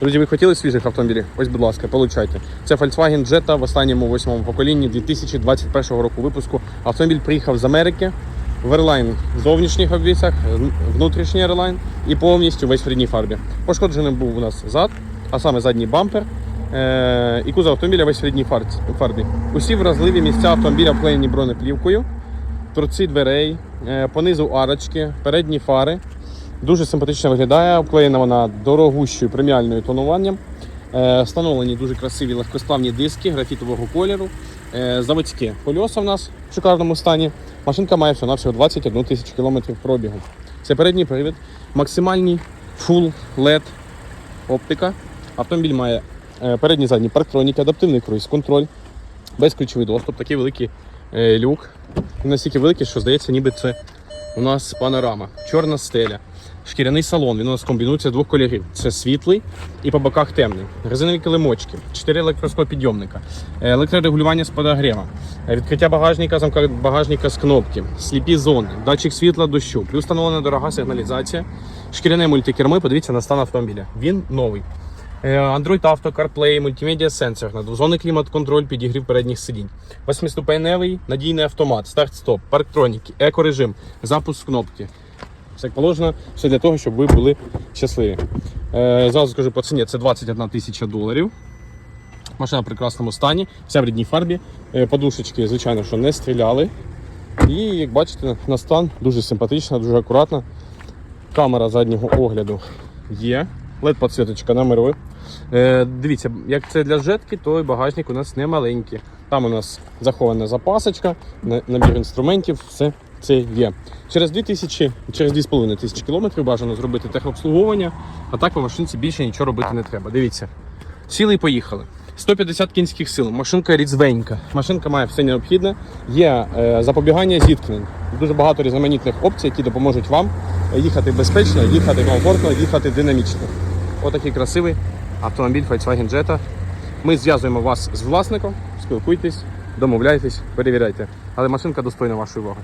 Друзі, ви хотіли свіжих автомобілів? Ось, будь ласка, получайте. Це Volkswagen Jetta в останньому восьмому поколінні 2021 року випуску. Автомобіль приїхав з Америки. В Airline в зовнішніх обвісах, внутрішній Airline і повністю весь в рідній фарбі. Пошкодженим був у нас зад, а саме задній бампер. Е- і кузов автомобіля весь в рідній фарбі. Усі вразливі місця автомобіля вклеєні бронеплівкою, торці дверей, е, понизу арочки, передні фари. Дуже симпатично виглядає, обклеєна вона дорогущою преміальною тонуванням. Е, Встановлені дуже красиві легкосплавні диски графітового кольору. Е, Заводські кольоса в нас в шикарному стані. Машинка має всього навсього 21 тисячу кілометрів пробігу. Це передній привід, максимальний full LED оптика. Автомобіль має е, передні задні парктроніки, адаптивний круїз-контроль, безключовий доступ, такий великий люк. Настільки великий, що здається, ніби це у нас панорама, чорна стеля, шкіряний салон. Він у нас комбінується двох кольорів. Це світлий і по боках темний. Резинові килимочки, 4 електросклопідйомника, е, електрорегулювання з подогрівом, е, відкриття багажника, замка багажника з кнопки, сліпі зони, датчик світла дощу, плюс встановлена дорога сигналізація, шкіряне мультикермо. і Подивіться на стан автомобіля. Він новий. Е, Android Auto, CarPlay, мультимедіа сенсор, двозонний клімат-контроль, підігрів передніх сидінь. Восьмиступеневий надійний автомат, старт-стоп, парктроніки, екорежим, запуск кнопки. Все як положено, все для того, щоб ви були щасливі. Е, зразу скажу по ціні, це 21 тисяча доларів. Машина в прекрасному стані, вся в рідній фарбі. Е, Подушечки, звичайно, що не стріляли. І як бачите, на стан дуже симпатична, дуже акуратна. Камера заднього огляду є. led підсвіточка на мирові. Е, дивіться, як це для жетки, то і багажник у нас не маленький. Там у нас захована запасочка, набір інструментів, все це є. Через 2000, через 2,5 тисячі кілометрів бажано зробити техобслуговування, а так по машинці більше нічого робити не треба. Дивіться. Сіли і поїхали. 150 кінських сил, машинка різвенька. Машинка має все необхідне. Є е, запобігання зіткнень. Дуже багато різноманітних опцій, які допоможуть вам їхати безпечно, їхати комфортно, їхати динамічно. Отакий красивий автомобіль Volkswagen Jetta. Ми зв'язуємо вас з власником, спілкуйтесь, домовляйтесь, перевіряйте. Але машинка достойна вашої уваги.